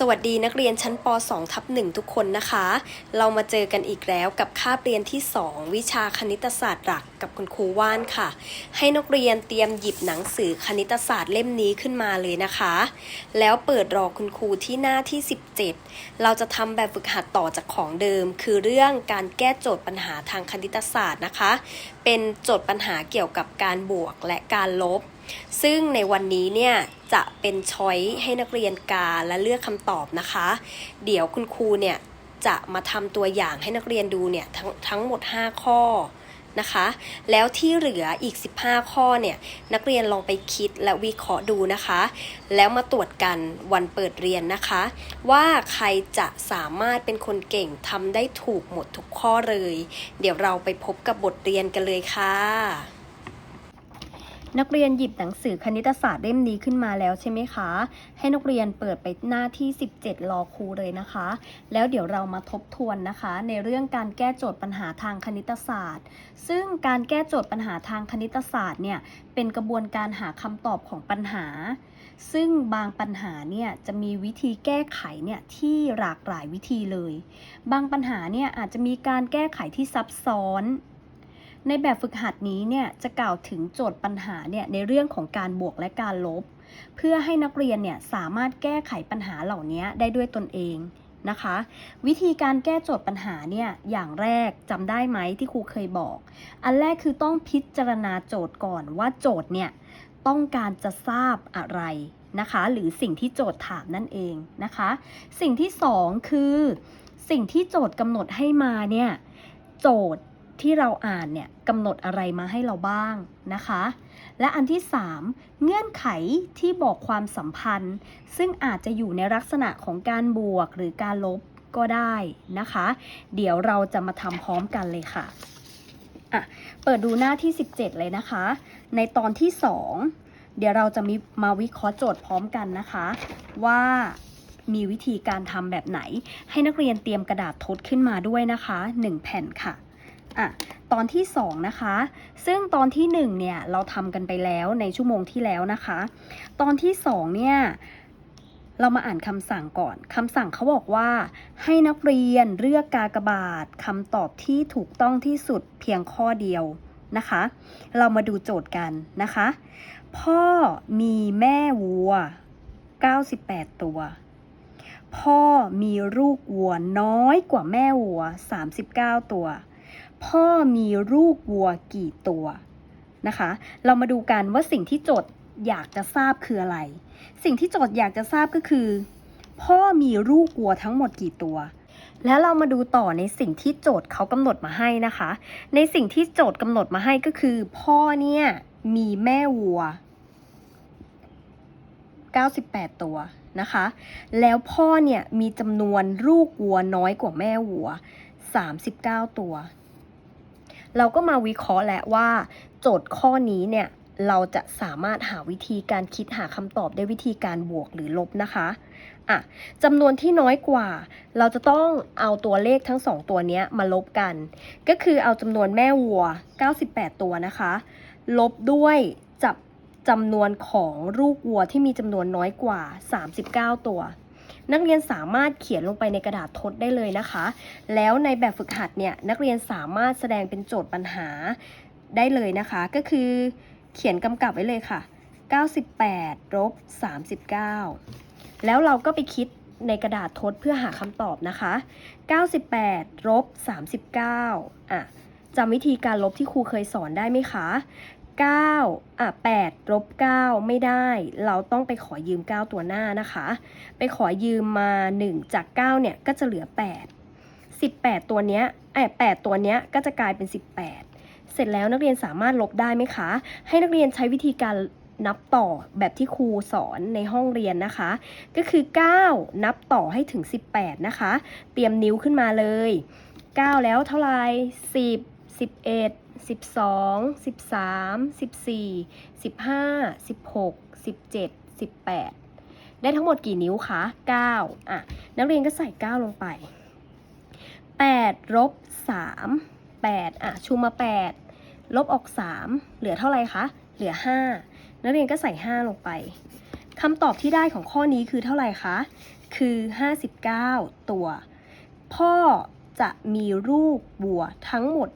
สวัสดีนักเรียนชั้นป .2 ทับ1ทุกคนนะคะ เรามาเจอกันอีกแล้วกับคาบเรียนที่ 2 วิชาคณิตศาสตร์หลักกับคุณครูว่านค่ะ ให้นักเรียนเตรียมหยิบหนังสือคณิตศาสตร์เล่มนี้ขึ้นมาเลยนะคะ แล้วเปิดรอคุณครูที่หน้าที่ 17 เราจะทำแบบฝึกหัดต่อจากของเดิม คือเรื่องการแก้โจทย์ปัญหาทางคณิตศาสตร์นะคะ เป็นโจทย์ปัญหาเกี่ยวกับการบวกและการลบ ซึ่งในวันนี้เนี่ยจะเป็นช้อยให้นักเรียนกาและเลือกคำตอบนะคะ เดี๋ยวคุณครูเนี่ยจะมาทำตัวอย่างให้นักเรียนดูเนี่ยทั้งทั้งหมด 5 ข้อนะคะ แล้วที่เหลืออีก 15 ข้อเนี่ยนักเรียนลองไปคิดและวิเคราะห์ดูนะคะ แล้วมาตรวจกันวันเปิดเรียนนะคะ ว่าใครจะสามารถเป็นคนเก่งทำได้ถูกหมดทุกข้อเลย เดี๋ยวเราไปพบกับบทเรียนกันเลยค่ะ นักเรียนหยิบหนังสือคณิตศาสตร์เล่มนี้ขึ้นมาแล้วใช่ไหมคะ ให้นักเรียนเปิดไปหน้าที่ 17 รอครูเลยนะคะ แล้วเดี๋ยวเรามาทบทวนนะคะ ในเรื่องการแก้โจทย์ปัญหาทางคณิตศาสตร์ ซึ่งการแก้โจทย์ปัญหาทางคณิตศาสตร์เนี่ยเป็นกระบวนการหาคำตอบของปัญหา ซึ่งบางปัญหาเนี่ยจะมีวิธีแก้ไขเนี่ยที่หลากหลายวิธีเลย บางปัญหาเนี่ยอาจจะมีการแก้ไขที่ซับซ้อน ในแบบฝึกหัดนี้เนี่ยจะกล่าวถึงโจทย์ปัญหาเนี่ยในเรื่องของการบวกและการลบ เพื่อให้นักเรียนเนี่ยสามารถแก้ไขปัญหาเหล่านี้ได้ด้วยตนเองนะคะ วิธีการแก้โจทย์ปัญหาเนี่ยอย่างแรกจำได้ไหมที่ครูเคยบอก อันแรกคือต้องพิจารณาโจทย์ก่อนว่าโจทย์เนี่ยต้องการจะทราบอะไรนะคะ หรือสิ่งที่โจทย์ถามนั่นเองนะคะ สิ่งที่สองคือ สิ่งที่โจทย์กำหนดให้มาเนี่ยโจทย์ ที่เราอ่านเนี่ยกำหนดอะไรมาให้เราบ้างนะคะ และอันที่ 3 เงื่อนไขที่บอกความสัมพันธ์ ซึ่งอาจจะอยู่ในลักษณะของการบวกหรือการลบก็ได้นะคะ เดี๋ยวเราจะมาทำพร้อมกันเลยค่ะ อะ เปิดดูหน้าที่ 17 เลยนะคะ ในตอนที่ 2 เดี๋ยวเราจะมีมาวิเคราะห์โจทย์พร้อมกันนะคะ ว่ามีวิธีการทำแบบไหน ให้นักเรียนเตรียมกระดาษทดขึ้นมาด้วยนะคะ 1 แผ่นค่ะ อะตอนที่ 2 นะคะ ซึ่งตอนที่ 1 เนี่ย เราทำกันไปแล้วในชั่วโมงที่แล้วนะคะ ตอนที่ 2 เนี่ย เรามาอ่านคำสั่งก่อนคำสั่งเขาบอกว่า ให้นักเรียนเลือกกากบาทคำตอบที่ถูกต้องที่สุดเพียงข้อเดียวนะคะ เรามาดูโจทย์กันนะคะ พ่อมีแม่วัว 98 ตัว พ่อมีลูกวัวน้อยกว่าแม่วัว 39 ตัว พ่อมีลูกวัวกี่ตัวนะคะ เรามาดูกันว่าสิ่งที่โจทย์อยากจะทราบคืออะไร สิ่งที่โจทย์อยากจะทราบก็คือ พ่อมีลูกวัวทั้งหมดกี่ตัว แล้วเรามาดูต่อในสิ่งที่โจทย์เขากำหนดมาให้นะคะ ในสิ่งที่โจทย์กำหนดมาให้ก็คือ พ่อเนี่ยมีแม่วัว 98 ตัวนะคะ แล้วพ่อเนี่ยมีจำนวนลูกวัวน้อยกว่าแม่วัว 39 ตัว เราก็มาวิเคราะห์แล้วว่า โจทย์ข้อนี้เนี่ยเราจะสามารถหาวิธีการคิดหาคำตอบด้วยวิธีการบวกหรือลบนะคะอะจำนวนที่น้อยกว่า เราจะต้องเอาตัวเลขทั้งสองตัวนี้มาลบกัน ก็คือเอาจำนวนแม่วัว 98 ตัวนะคะ ลบด้วยจับจำนวนของลูกวัวที่มีจำนวนน้อยกว่า 39 ตัว นักเรียนสามารถเขียนลงไปในกระดาษทดได้เลยนะคะ แล้วในแบบฝึกหัดเนี่ยนักเรียนสามารถแสดงเป็นโจทย์ปัญหาได้เลยนะคะ ก็คือเขียนกำกับไว้เลยค่ะ 98ลบ39 แล้วเราก็ไปคิดในกระดาษทดเพื่อหาคำตอบนะคะ 98ลบ39อะจำวิธีการลบที่ครูเคยสอนได้ไหมคะ 9อะ8ลบ9ไม่ได้ เราต้องไปขอยืม 9 ตัวหน้านะคะ ไปขอยืมมา 1 จาก 9 เนี่ยก็จะเหลือ 8 18 ตัวเนี้ยไอ้8ตัวเนี้ยก็จะกลายเป็น 18 เสร็จแล้วนักเรียนสามารถลบได้ไหมคะ ให้นักเรียนใช้วิธีการนับต่อแบบที่ครูสอนในห้องเรียนนะคะ ก็คือ 9 นับต่อให้ถึง 18 นะคะ เตรียมนิ้วขึ้นมาเลย 9 แล้วเท่าไหร่10 11 12 13 14 15 16 17 18ได้ทั้งหมดกี่นิ้วคะ9อะ นักเรียนก็ใส่9ลงไป8ลบ3 8อะ ชูมา8ลบออก3เหลือเท่าไหร่คะ เหลือ5นักเรียนก็ใส่5ลงไปคำตอบที่ได้ของข้อนี้คือเท่าไหร่คะ คือ 59 ตัว พ่อจะมีลูกวัวทั้งหมด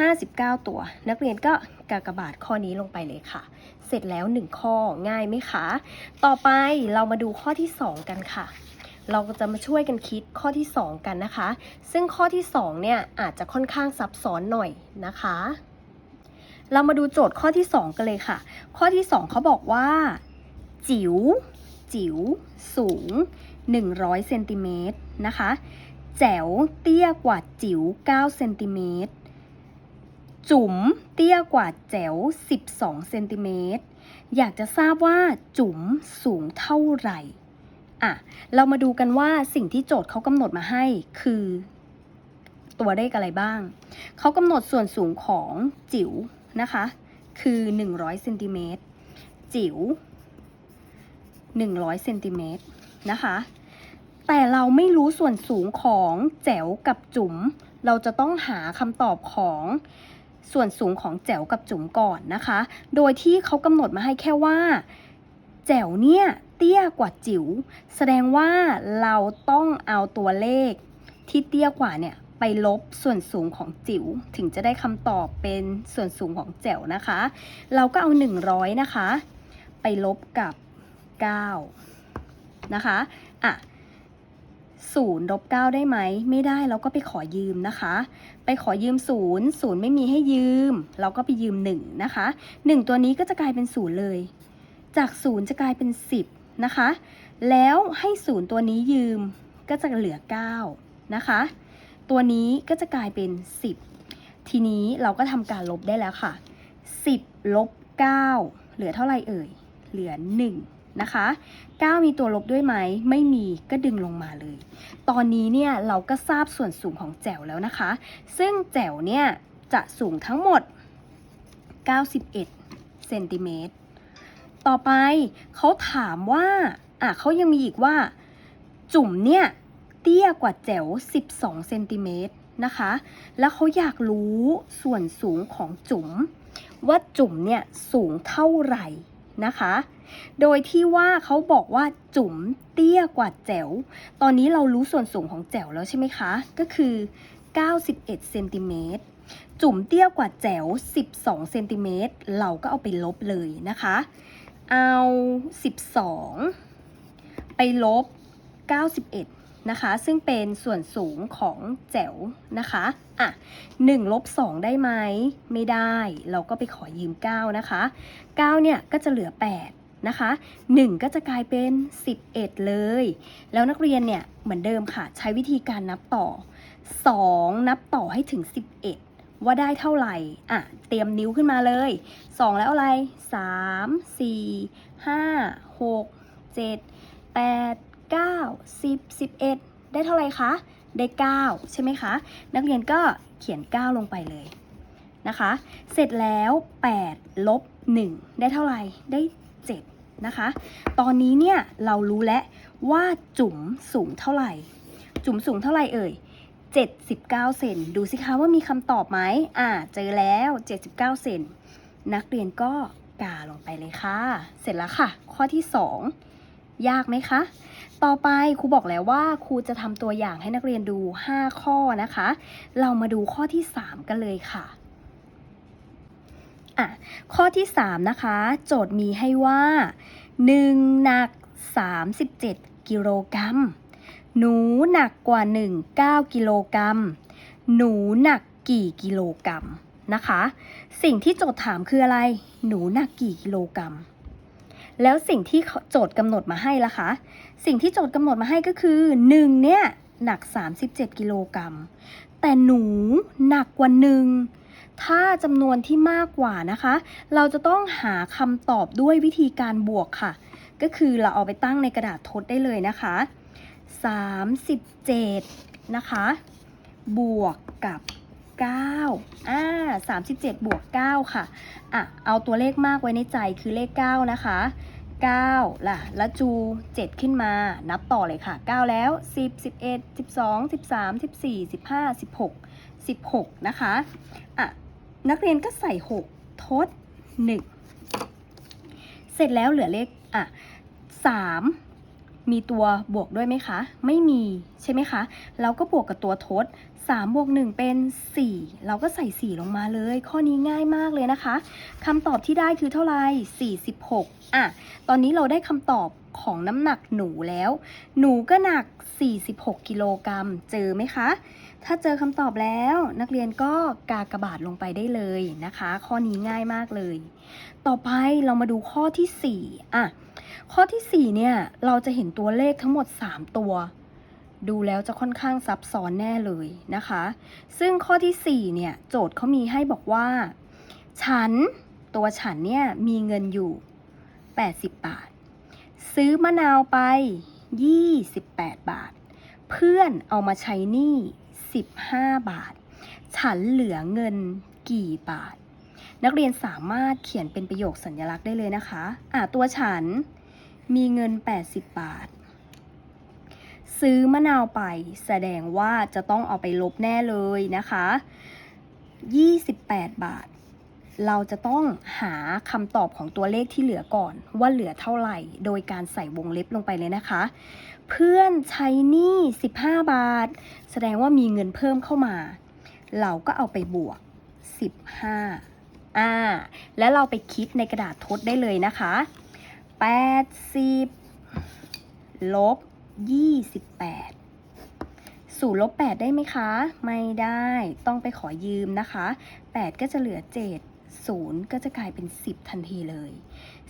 59 ตัว นักเรียนก็กากบาทข้อนี้ลงไปเลยค่ะ เสร็จแล้ว 1 ข้อง่ายไหมคะ ต่อไปเรามาดูข้อที่ 2 กันค่ะ เราก็จะมาช่วยกันคิดข้อที่ 2 กันนะคะ ซึ่งข้อที่ 2 เนี่ยอาจจะค่อนข้างซับซ้อนหน่อยนะคะ เรามาดูโจทย์ข้อที่ 2 กันเลยค่ะ ข้อที่ 2เขาบอกว่า จิ๋วจิ๋วสูง 100เซนติเมตรนะคะ แจ๋วเตี้ยกว่าจิ๋ว9เซนติเมตร จุ๋มเตี้ยกว่าแจ๋ว 12 เซนติเมตร อยากจะทราบว่าจุ๋มสูงเท่าไหร่อะเรามาดูกันว่าสิ่งที่โจทย์เขากำหนดมาให้คือ ตัวเลขอะไรบ้าง เขากำหนดส่วนสูงของจิ๋วนะคะ คือ 100เซนติเมตรจิ๋ว100เซนติเมตรนะคะ แต่เราไม่รู้ส่วนสูงของแจ๋วกับจุ๋ม เราจะต้องหาคำตอบของ ส่วนสูงของแจ๋วกับจุ๋มก่อนนะคะ โดยที่เขากำหนดมาให้แค่ว่า แจ๋วเนี่ยเตี้ยกว่าจิ๋ว แสดงว่าเราต้องเอาตัวเลขที่เตี้ยกว่าเนี่ยไปลบส่วนสูงของจิ๋วถึงจะได้คำตอบเป็นส่วนสูงของแจ๋วนะคะ เราก็เอา 100 นะคะ ไปลบกับ 9 นะคะอะศูนย์ลบเก้าได้ไหม ไม่ได้เราก็ไปขอยืมนะคะ ไปขอยืมศูนย์ศูนย์ไม่มีให้ยืม เราก็ไปยืม1นะคะ1 ตัวนี้ก็จะกลายเป็นศูนย์เลย จากศูนย์จะกลายเป็น 10นะคะ แล้วให้ศูนย์ตัวนี้ยืมก็จะเหลือ9นะคะ ตัวนี้ก็จะกลายเป็น 10 ทีนี้เราก็ทำการลบได้แล้วค่ะ 10ลบ9เหลือเท่าไหร่เอ่ย เหลือ 1 นะคะ 9 มีตัวลบด้วยไหม ไม่มีก็ดึงลงมาเลย ตอนนี้เนี่ยเราก็ทราบส่วนสูงของแจ๋วแล้วนะคะ ซึ่งแจ๋วเนี่ยจะสูงทั้งหมด 91 เซนติเมตร ต่อไปเขาถามว่า อะเขายังมีอีกว่า จุ่มเนี่ยเตี้ยกว่าแจ๋ว12 เซนติเมตรนะคะ แล้วเขาอยากรู้ส่วนสูงของจุ๋มว่าจุ๋มเนี่ยสูงเท่าไหร่นะคะ โดยที่ว่าเขาบอกว่าจุ๋มเตี้ยกว่าแจ๋ว ตอนนี้เรารู้ส่วนสูงของแจ๋วแล้วใช่ไหมคะ ก็คือ 91เซนติเมตร จุ๋มเตี้ยกว่าแจ๋ว 12เซนติเมตร เราก็เอาไปลบเลยนะคะ เอา 12 ไปลบ 91นะคะซึ่งเป็นส่วนสูงของแจ๋วนะคะอะ1ลบ2ได้ไหมไม่ได้ เราก็ไปขอยืม 9 นะคะ 9 เนี่ยก็จะเหลือ 8 นะคะ 1 ก็จะกลายเป็น 11 เลย แล้วนักเรียนเนี่ยเหมือนเดิมค่ะ ใช้วิธีการนับต่อ 2 นับต่อให้ถึง 11ว่าได้เท่าไหร่ อะ เตรียมนิ้วขึ้นมาเลย 2 แล้วอะไร 3 4 5 6 7 8 9 10 11 ได้เท่าไหร่คะ ได้ 9 ใช่ไหมคะ นักเรียนก็เขียน 9 ลงไปเลยนะคะ เสร็จแล้ว 8 ลบ 1 ได้เท่าไหร่ ได้ 7 นะคะ ตอนนี้เนี่ยเรารู้แล้วว่าจุ๋มสูงเท่าไหร่ จุ๋มสูงเท่าไหร่เอ่ย 79 เซน ดูสิคะว่ามีคำตอบไหมอ่า เจอแล้ว 79 เซน นักเรียนก็กาลงไปเลยค่ะ เสร็จแล้วค่ะ ข้อที่ 2 ยากไหมคะ ต่อไปครูบอกแล้วว่าครูจะทำตัวอย่างให้นักเรียนดู 5 ข้อนะคะ เรามาดูข้อที่ 3 กันเลยค่ะ อะข้อที่ 3 นะคะ โจทย์มีให้ว่า 1 หนัก 37 กิโลกรัม หนูหนักกว่า 1 9 กิโลกรัม หนูหนักกี่กิโลกรัมนะคะ สิ่งที่โจทย์ถามคืออะไร หนูหนักกี่กิโลกรัม แล้วสิ่งที่โจทย์กำหนดมาให้ล่ะคะ สิ่งที่โจทย์กำหนดมาให้ก็คือ 1 เนี่ยหนัก 37 กิโลกรัม แต่หนูหนักกว่า1 ถ้าจำนวนที่มากกว่านะคะ เราจะต้องหาคำตอบด้วยวิธีการบวกค่ะ ก็คือเราเอาไปตั้งในกระดาษทดได้เลยนะคะ 37 นะคะ บวกกับ9อ่า37 บวก 9 ค่ะ อะ เอาตัวเลขมากไว้ในใจคือเลข 9 นะคะ 9 ล่ะ แล้วจู 7 ขึ้นมา นับต่อเลยค่ะ 9 แล้ว 10 11 12 13 14 15 16 16 นะคะ อะ นักเรียนก็ใส่ 6 ทด 1 เสร็จแล้วเหลือเลขอะ3มีตัวบวกด้วยไหมคะ ไม่มีใช่ไหมคะ เราก็บวกกับตัวทด 3 บวก 1 เป็น 4 เราก็ใส่ 4 ลงมาเลย ข้อนี้ง่ายมากเลยนะคะคำตอบที่ได้คือเท่าไหร่ 46 อะ ตอนนี้เราได้คำตอบของน้ำหนักหนูแล้ว หนูก็หนัก 46 กิโลกรัม เจอไหมคะ ถ้าเจอคำตอบแล้วนักเรียนก็กากบาทลงไปได้เลยนะคะ ข้อนี้ง่ายมากเลย ต่อไปเรามาดูข้อที่4อะข้อที่4เนี่ยเราจะเห็นตัวเลขทั้งหมด 3 ตัว ดูแล้วจะค่อนข้างซับซ้อนแน่เลยนะคะ ซึ่งข้อที่4เนี่ยโจทย์เขามีให้บอกว่า ฉันตัวฉันเนี่ยมีเงินอยู่ 80 บาท ซื้อมะนาวไป 28 บาท เพื่อนเอามาใช้หนี้ 15 บาท ฉันเหลือเงินกี่บาท นักเรียนสามารถเขียนเป็นประโยคสัญลักษณ์ได้เลยนะคะอะตัวฉันมีเงิน 80 บาท ซื้อมะนาวไป แสดงว่าจะต้องเอาไปลบแน่เลยนะคะ 28 บาท เราจะต้องหาคำตอบของตัวเลขที่เหลือก่อน ว่าเหลือเท่าไหร่ โดยการใส่วงเล็บลงไปเลยนะคะ เพื่อนใช้หนี้ 15 บาท แสดงว่ามีเงินเพิ่มเข้ามา เราก็เอาไปบวก 15 อ่า แล้วเราไปคิดในกระดาษทดได้เลยนะคะ 80 ลบ 28 สูตรลบ 8 ได้ไหมคะ ไม่ได้ ต้องไปขอยืมนะคะ 8 ก็จะเหลือ 7 0 ก็จะกลายเป็น 10 ทันทีเลย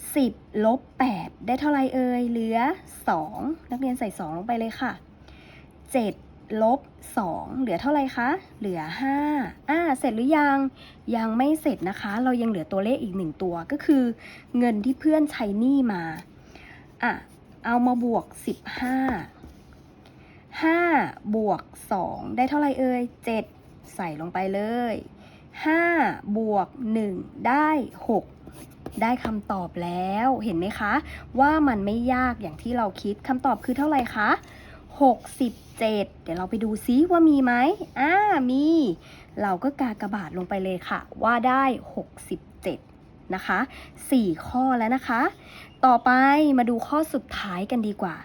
10 ลบ 8 ได้เท่าไรเอ่ย เหลือ 2 นักเรียนใส่ 2 ลงไปเลยค่ะ 7 ลบ 2 เหลือเท่าไรคะ เหลือ 5 อ่า เสร็จหรือยัง ยังไม่เสร็จนะคะ เรายังเหลือตัวเลขอีกหนึ่งตัวก็คือ เงินที่เพื่อนใช้หนี้มา อะ เอามาบวก 15 5 บวก 2 ได้เท่าไรเอ่ย 7 ใส่ลงไปเลย 5 บวก 1 ได้ 6ได้คำตอบแล้วเห็นไหมคะ ว่ามันไม่ยากอย่างที่เราคิดคำตอบคือเท่าไหร่คะ67 เดี๋ยวเราไปดูซิว่ามีไหมอ่ามี เราก็กากระบาดลงไปเลยค่ะ ว่าได้ 67 นะคะ 4 ข้อแล้วนะคะ ต่อไปมาดูข้อสุดท้ายกันดีกว่า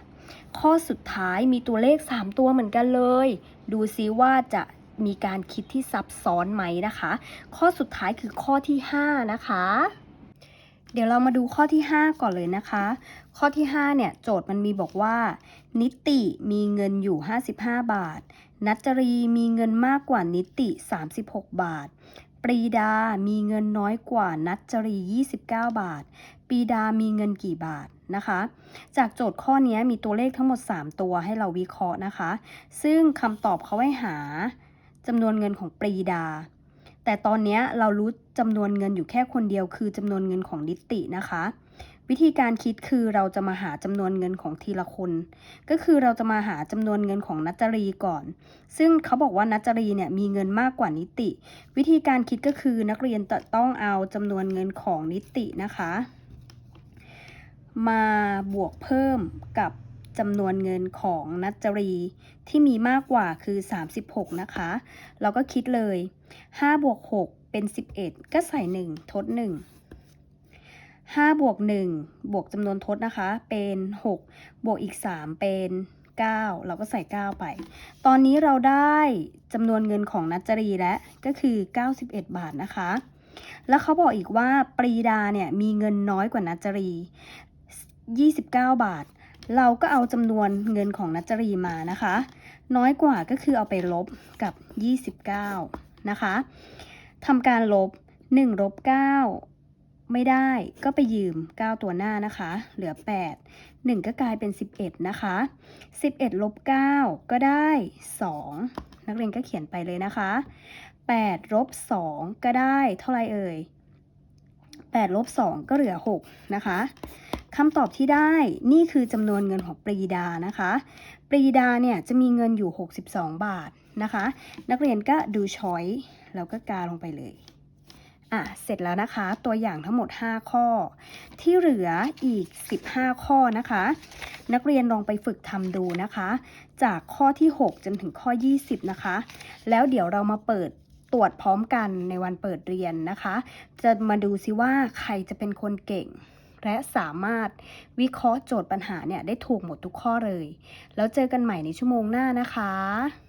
ข้อสุดท้ายมีตัวเลข 3 ตัวเหมือนกันเลย ดูซิว่าจะ มีการคิดที่ซับซ้อนไหมนะคะ ข้อสุดท้ายคือข้อที่ 5 นะคะ เดี๋ยวเรามาดูข้อที่ 5 ก่อนเลยนะคะ ข้อที่ 5 เนี่ย โจทย์มันมีบอกว่า นิติมีเงินอยู่ 55 บาท นัจจรีมีเงินมากกว่านิติ 36 บาท ปรีดา มีเงินน้อยกว่านัจจรี 29 บาทปรีดามีเงินกี่บาทนะคะ จากโจทย์ข้อนี้มีตัวเลขทั้งหมด 3 ตัวให้เราวิเคราะห์นะคะ ซึ่งคำตอบเขาให้หา จำนวนเงินของปรีดา แต่ตอนนี้เรารู้จำนวนเงินอยู่แค่คนเดียวคือจำนวนเงินของนิตินะคะ วิธีการคิดคือเราจะมาหาจำนวนเงินของทีละคน ก็คือเราจะมาหาจำนวนเงินของนัจจรีก่อน ซึ่งเขาบอกว่านัจจรีเนี่ยมีเงินมากกว่านิติ วิธีการคิดก็คือนักเรียนจะต้องเอาจำนวนเงินของนิตินะคะ มาบวกเพิ่มกับ จำนวนเงินของนัจจรีที่มีมากกว่าคือ 36 นะคะ เราก็คิดเลย 5 บวก 6 เป็น 11 ก็ใส่ 1 ทด 1 5 บวก 1 บวกจำนวนทดนะคะ เป็น 6 บวกอีก 3 เป็น 9 เราก็ใส่ 9 ไป ตอนนี้เราได้จำนวนเงินของนัจจรีแล้วก็คือ 91 บาทนะคะ แล้วเขาบอกอีกว่าปรีดาเนี่ยมีเงินน้อยกว่านัจรี 29 บาท เราก็เอาจำนวนเงินของนัจจรีมานะคะ น้อยกว่าก็คือเอาไปลบกับ 29 นะคะทำการลบ1ลบ9ไม่ได้ก็ไปยืม 9 ตัวหน้านะคะ เหลือ 8 1 ก็กลายเป็น 11 นะคะ 11ลบ9ก็ได้ 2 นักเรียนก็เขียนไปเลยนะคะ8ลบ2ก็ได้เท่าไรเอ่ย8ลบ2ก็เหลือ 6 นะคะ คำตอบที่ได้นี่คือจำนวนเงินของปรีดานะคะ ปรีดาเนี่ยจะมีเงินอยู่ 62 บาทนะคะ นักเรียนก็ดูช้อยแล้วก็กาลงไปเลยอะเสร็จแล้วนะคะ ตัวอย่างทั้งหมด 5 ข้อ ที่เหลืออีก 15 ข้อนะคะ นักเรียนลองไปฝึกทำดูนะคะ จากข้อที่ 6 จนถึงข้อ 20 นะคะ แล้วเดี๋ยวเรามาเปิดตรวจพร้อมกันในวันเปิดเรียนนะคะ จะมาดูซิว่าใครจะเป็นคนเก่ง และสามารถวิเคราะห์โจทย์ปัญหาเนี่ยได้ถูกหมดทุกข้อเลย แล้วเจอกันใหม่ในชั่วโมงหน้านะคะ